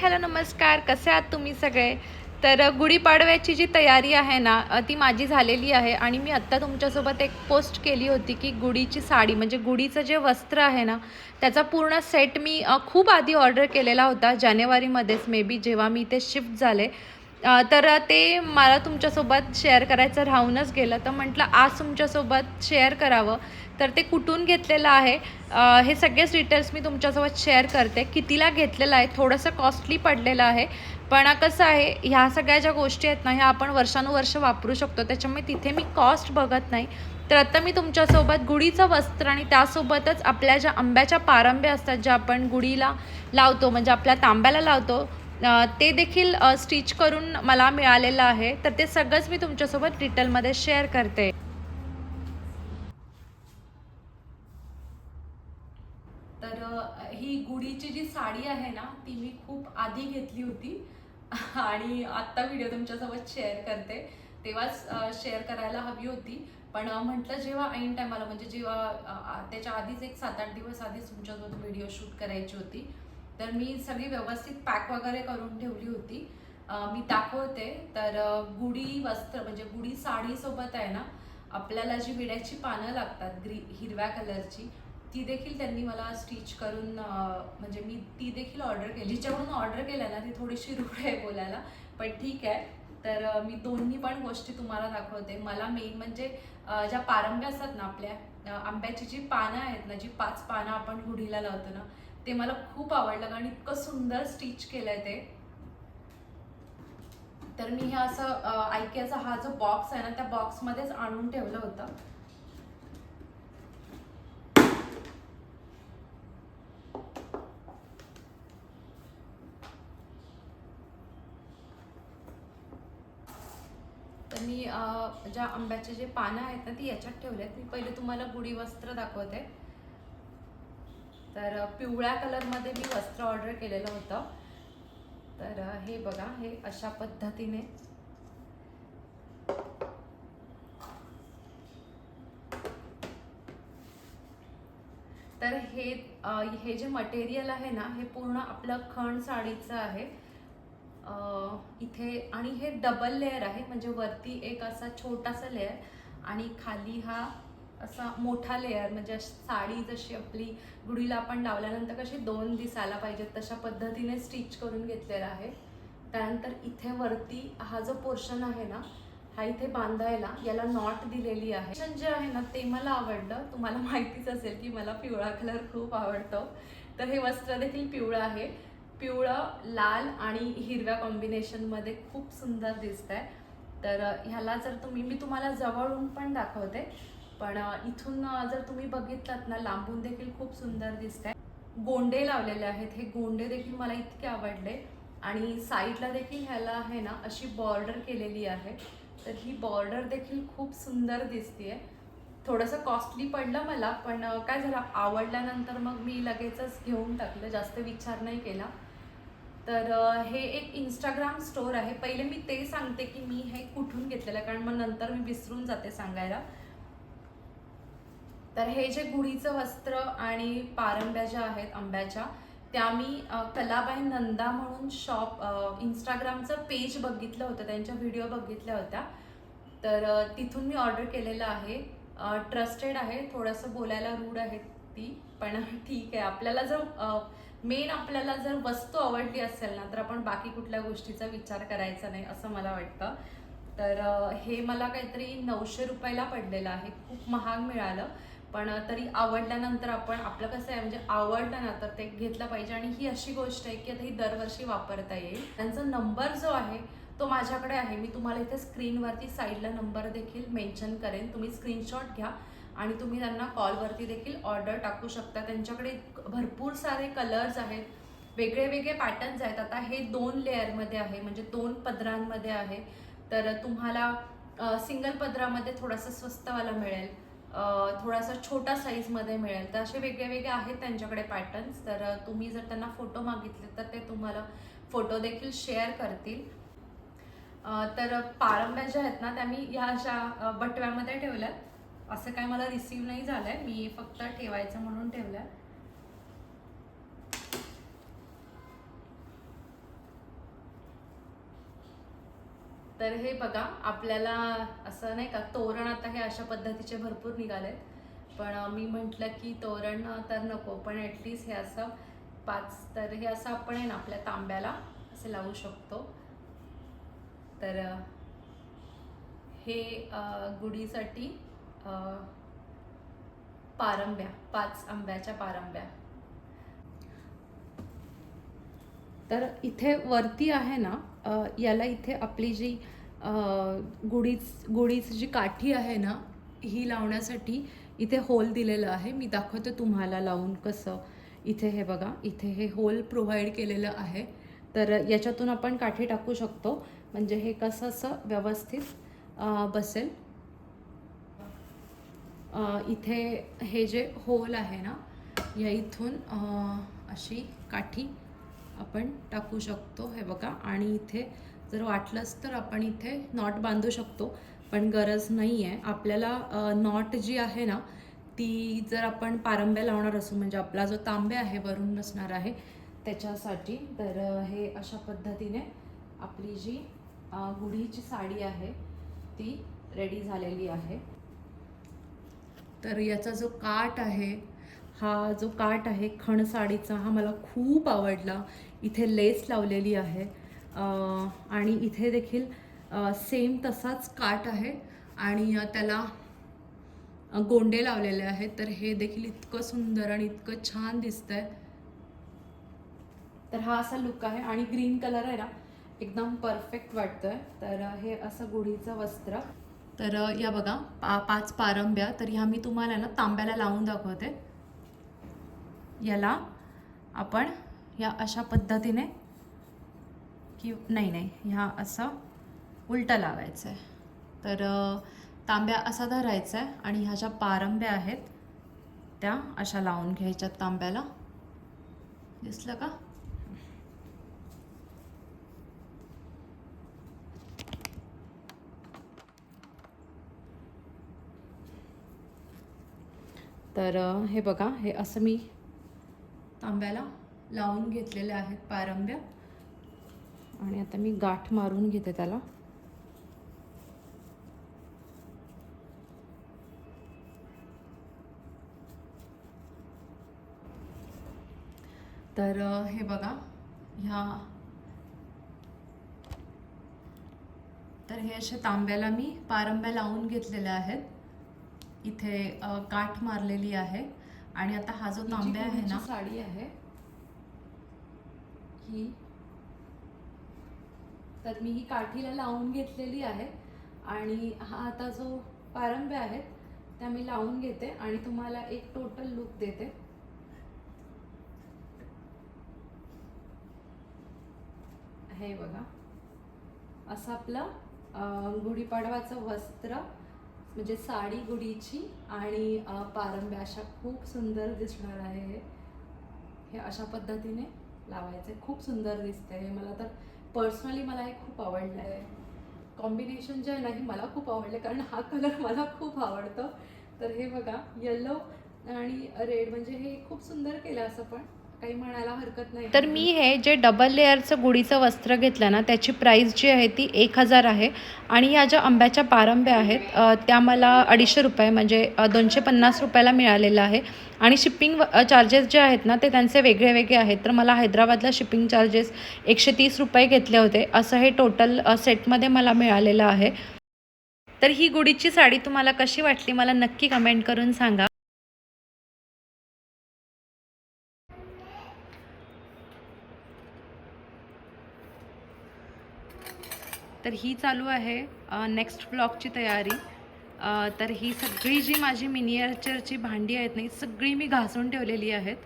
Hello नमस्कार. कसे आहात तुम्ही सगळे? तर गुढीपाडव्याची जी तयारी आहे ना ती माझी झालेली आहे आणि मी आत्ता तुमच्यासोबत एक पोस्ट केली होती की गुढीची साडी म्हणजे गुढीचं जे वस्त्र आहे ना त्याचा पूर्ण सेट मी खूप आधी ऑर्डर केलेला होता जानेवारीमध्येच मे बी जेव्हा मी इथे शिफ्ट झाले. तर ते मला तुमच्यासोबत शेअर करायचं राहूनच गेलं. तर म्हटलं आज तुमच्यासोबत शेअर करावं. तर ते कुठून घेतलेलं आहे? हे सगळेच डिटेल्स मी तुमच्यासोबत शेअर करते. कितीला घेतलेलं आहे? थोडंसं कॉस्टली पडलेलं आहे. पण कसं आहे ह्या सगळ्या ज्या गोष्टी आहेत ना ह्या आपण वर्षानुवर्ष वापरू शकतो. त्याच्यामुळे तिथे मी कॉस्ट बघत नाही. तर आता मी तुमच्यासोबत गुढीचं वस्त्र आणि त्यासोबतच आपल्या ज्या आंब्याच्या पारंब्या असतात ज्या आपण गुढीला लावतो म्हणजे आपल्या तांब्याला लावतो ते देखील स्टिच करून मला मिळालेलं आहे. तर ते सगळंच मी तुमच्यासोबत डिटेलमध्ये शेअर करते. तर ही गुढीची जी साडी आहे ना ती मी खूप आधी घेतली होती. आणि आत्ता व्हिडिओ तुमच्यासोबत शेअर करते. तेव्हाच शेअर करायला हवी होती. पण म्हटलं जेव्हा ऐन टायमाला म्हणजे जेव्हा त्याच्या आधीच एक सात आठ दिवस आधीच तुमच्यासोबत व्हिडिओ शूट करायची होती. तर मी सगळी व्यवस्थित पॅक वगैरे करून ठेवली होती. मी दाखवते. तर गुढी वस्त्र म्हणजे गुढी साडीसोबत आहे ना आपल्याला जी विड्याची पानं लागतात ग्री हिरव्या कलरची ती देखील त्यांनी मला स्टिच करून म्हणजे मी ती देखील ऑर्डर केली. जिच्याकडून ऑर्डर केल्या ना ती थोडीशी रूढ आहे बोलायला पण ठीक आहे. तर मी दोन्ही पण गोष्टी तुम्हाला दाखवते. मला मेन म्हणजे ज्या पारंब्या असतात ना आपल्या आंब्याची जी पानं आहेत ना जी पाच पानं आपण गुढीला लावतो ना ते मला खूप आवडलं आणि इतकं सुंदर स्टिच केलंय ते. तर मी हे असं अं, हा जो बॉक्स आहे ना त्या बॉक्समध्येच आणून ठेवलं होतं. तर मी ज्या आंब्याचे जे पानं आहेत ना ती याच्यात ठेवलेत. मी पहिले तुम्हाला गुढी वस्त्र दाखवते. तर पिवळ्या कलरमध्ये मी वस्त्र ऑर्डर केलेलं होतं. तर हे बघा हे अशा पद्धतीने. तर हे हे जे मटेरियल आहे ना हे पूर्ण आपलं खण साडीचं आहे. इथे आणि हे डबल लेअर आहे म्हणजे वरती एक असा छोटासा लेअर आणि खाली हा असा मोठा लेअर म्हणजे अशी साडी जशी आपली गुढीला आपण लावल्यानंतर कशी दोन दिसायला पाहिजेत तशा पद्धतीने स्टिच करून घेतलेला आहे. त्यानंतर इथे वरती हा जो पोर्शन आहे ना हा इथे बांधायला याला नॉट दिलेली आहे. जे आहे ना ते मला आवडलं. तुम्हाला माहितीच असेल की मला पिवळा कलर खूप आवडतो. तर हे वस्त्र देखील पिवळं आहे. पिवळं लाल आणि हिरव्या कॉम्बिनेशनमध्ये खूप सुंदर दिसत आहे तर ह्याला जर तुम्ही मी तुम्हाला जवळून पण दाखवते. पण इथून जर तुम्ही बघितलात ना लांबून देखील खूप सुंदर दिसत आहे गोंडे लावलेले आहेत. हे गोंडे देखील मला इतके आवडले. आणि साईडला देखील ह्याला आहे ना अशी बॉर्डर केलेली आहे. तर ही बॉर्डर देखील खूप सुंदर दिसतीये. थोडंसं कॉस्टली पडलं मला पण काय झालं आवडल्यानंतर मग मी लगेचच घेऊन टाकलं. जास्त विचार नाही केला. तर हे एक इंस्टाग्राम स्टोर आहे. पहिले मी ते सांगते की मी हे कुठून घेतलेलं आहे कारण मग नंतर मी विसरून जाते सांगायला. तर हे जे गुढीचं वस्त्र आणि पारंब्या ज्या आहेत आंब्याच्या त्या मी कलाबाई नंदा म्हणून शॉप इंस्टाग्रामचं पेज बघितलं होतं त्यांच्या व्हिडिओ बघितल्या होत्या. तर तिथून मी ऑर्डर केलेलं आहे. ट्रस्टेड आहे. थोडंसं बोलायला रूढ आहे ती पण ठीक आहे. आपल्याला जर मेन आपल्याला जर वस्तू आवडली असेल ना तर आपण बाकी कुठल्या गोष्टीचा विचार करायचा नाही असं मला वाटतं. तर हे मला काहीतरी नऊशे रुपयाला पडलेलं आहे. खूप महाग मिळालं. पण तरी आवडल्यानंतर आपण आपलं कसं आहे म्हणजे आवडलं ना तर ते घेतलं पाहिजे. आणि ही अशी गोष्ट आहे की आता ही दरवर्षी वापरता येईल. त्यांचा नंबर जो आहे तो माझ्याकडे आहे. मी तुम्हाला इथे स्क्रीनवरती साईडला नंबर देखील मेन्शन करेन. तुम्ही स्क्रीनशॉट घ्या आणि तुम्ही त्यांना कॉलवरती देखील ऑर्डर टाकू शकता. त्यांच्याकडे भरपूर सारे कलर्स आहेत. वेगळे वेगळे पॅटर्न्स आहेत. आता हे दोन लेअरमध्ये आहे म्हणजे दोन पदरांमध्ये आहे. तर तुम्हाला सिंगल पदरामध्ये थोडासा स्वस्तवाला मिळेल. थोडासा छोटा साईजमध्ये मिळेल. तर असे वेगळे वेगळे आहेत त्यांच्याकडे पॅटर्न्स तर तुम्ही जर त्यांना फोटो मागितले तर ते तुम्हाला फोटो देखील शेअर करतील. तर पारंब्या ज्या आहेत ना त्या मी ह्या अशा बटव्यामध्ये ठेवल्यात. असं काय मला रिसीव नाही झालं आहे मी फक्त ठेवायचं म्हणून ठेवलं आहे तर हे बघा आपल्याला असं नाही का तोरण आता हे अशा पद्धतीचे भरपूर निघालेत. पण मी म्हटलं की तोरण तर नको पण ॲटलीस्ट हे असं पाच तर हे असं आपण आहे ना आपल्या तांब्याला असे लावू शकतो. तर हे गुढीसाठी पारंब्या पाच आंब्याच्या पारंब्या. तर इथे वरती आहे ना याला इथे आपली जी गुढीच गुढीच जी काठी आहे ना ही लावण्यासाठी इथे होल दिलेलं आहे. मी दाखवते तुम्हाला लावून कसं. इथे हे बघा इथे हे होल प्रोव्हाइड केलेलं आहे. तर याच्यातून आपण काठी टाकू शकतो. म्हणजे हे कसं असं व्यवस्थित बसेल. इथे हे जे होल आहे ना या इथून अशी काठी आपण टाकू शकतो हे बघा. आणि इथे जर वाटलंच तर आपण इथे नॉट बांधू शकतो पण गरज नाही आहे आपल्याला नॉट जी आहे ना ती जर आपण पारंब्या लावणार असू म्हणजे आपला जो तांब्या आहे वरून नसणार आहे त्याच्यासाठी तर हे अशा पद्धतीने आपली जी गुढीची साडी आहे ती रेडी झालेली आहे. तर याचा जो काठ आहे हा जो काठ आहे खण साडीचा हा मला खूप आवडला. इथे लेस लावलेली आहे. आणि इथे देखील सेम तसाच काठ आहे. आणि त्याला गोंडे लावलेले आहेत. तर हे देखील इतकं सुंदर आणि इतकं छान दिसतंय. तर हा असा लुक आहे. आणि ग्रीन कलर आहे ना एकदम परफेक्ट वाटतोय. तर हे असं गुढीचं वस्त्र. तर या बघा पा पाच पारंब्या. तर ह्या मी तुम्हाला ना तांब्याला लावून दाखवते. याला आपण या अशा पद्धतीने की नाही नाही ह्या असं उलटं लावायचं आहे तर तांब्या असा धरायचा आहे आणि ह्या ज्या पारंब्या आहेत त्या अशा लावून घ्यायच्या तांब्याला. दिसलं का? तर हे बघा हे असं मी आंब्याला लावून घेतलेल्या आहेत पारंब्या. आणि आता मी गाठ मारून घेते त्याला. तर हे बघा ह्या तर हे असे तांब्याला मी पारंब्या लावून घेतलेल्या आहेत. इथे काठ मारलेली आहे. आणि आता हा जो तांब्या आहे ना साडी आहे ही तर मी ही काठीला लावून घेतलेली आहे. आणि हा आता जो पारंब्या आहेत त्या मी लावून घेते आणि तुम्हाला एक टोटल लुक देते. हे बघा. असं आपलं गुढीपाडवाचं वस्त्र म्हणजे साडी गुडीची आणि पारंब्या अशा खूप सुंदर दिसणार आहे हे. अशा पद्धतीने लावायचे. खूप सुंदर दिसतं हे. मला तर पर्सनली मला हे खूप आवडलं आहे कॉम्बिनेशन जे आहे ना हे मला खूप आवडलं कारण हा कलर मला खूप आवडतो. तर हे बघा येल्लो आणि रेड म्हणजे हे खूप सुंदर केलं असं पण. काही म्हणायला हरकत नाही. तर मी हे जे डबल लेअरचं गुढीचं वस्त्र घेतलं ना त्याची प्राईस जी आहे ती एक हजार आहे. आणि या ज्या आंब्याच्या पारंब्या आहेत त्या मला अडीचशे रुपये म्हणजे दोनशे पन्नास रुपयाला मिळालेलं आहे. आणि शिपिंग चार्जेस जे आहेत ना ते त्यांचे वेगळे वेगळे आहेत. तर मला हैदराबादला शिपिंग चार्जेस एकशे तीस रुपये घेतले होते. असं हे टोटल सेटमध्ये मला मिळालेलं आहे. तर ही गुढीची साडी तुम्हाला कशी वाटली मला नक्की कमेंट करून सांगा. तर ही चालू आहे नेक्स्ट ब्लॉगची तयारी. तर ही सगळी जी माझी मिनिएचरची भांडी आहेत ना ही सगळी मी घासून ठेवलेली आहेत.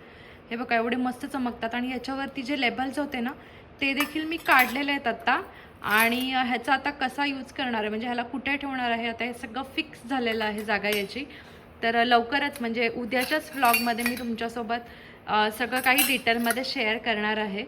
हे बघा एवढे मस्त चमकतात. आणि याच्यावरती जे लेबल्स होते ना ते देखील मी काढलेले आहेत आत्ता आणि ह्याचा आता कसा यूज करणार आहे म्हणजे ह्याला कुठे ठेवणार आहे आता हे सगळं फिक्स झालेलं आहे जागा याची. तर लवकरच म्हणजे उद्याच्याच व्लॉगमध्ये मी तुमच्यासोबत सगळं काही डिटेलमध्ये शेअर करणार आहे.